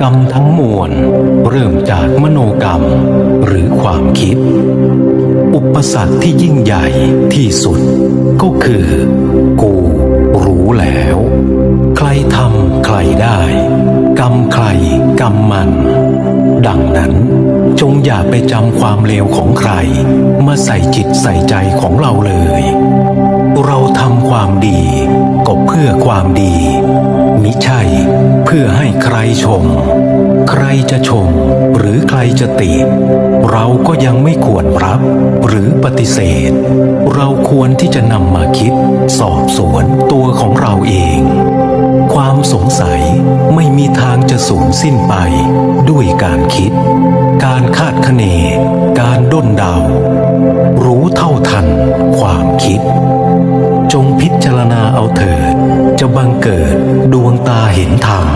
กรรมทั้งมวล เริ่มจากมโนกรรม หรือความคิด อุปสรรคที่ยิ่งใหญ่ที่สุด ก็คือ กู รู้แล้ว ใครทำใครได้ กรรมใครกรรมมัน ดังนั้น จงอย่าไปจำความเลวของใคร มาใส่จิตใส่ใจของเราเลย เราทำความดี ชม ใครจะชมหรือใครจะติ เราก็ยังไม่ควรรับหรือปฏิเสธ เราควรที่จะนำมาคิด สอบสวนตัวของเราเอง ความสงสัยไม่มีทางจะสูญสิ้นไป ด้วยการคิด การคาดคะเน การด้นเดา รู้เท่าทันความคิด จงพิจารณาเอาเถิดจะบังเกิดดวงตาเห็นธรรม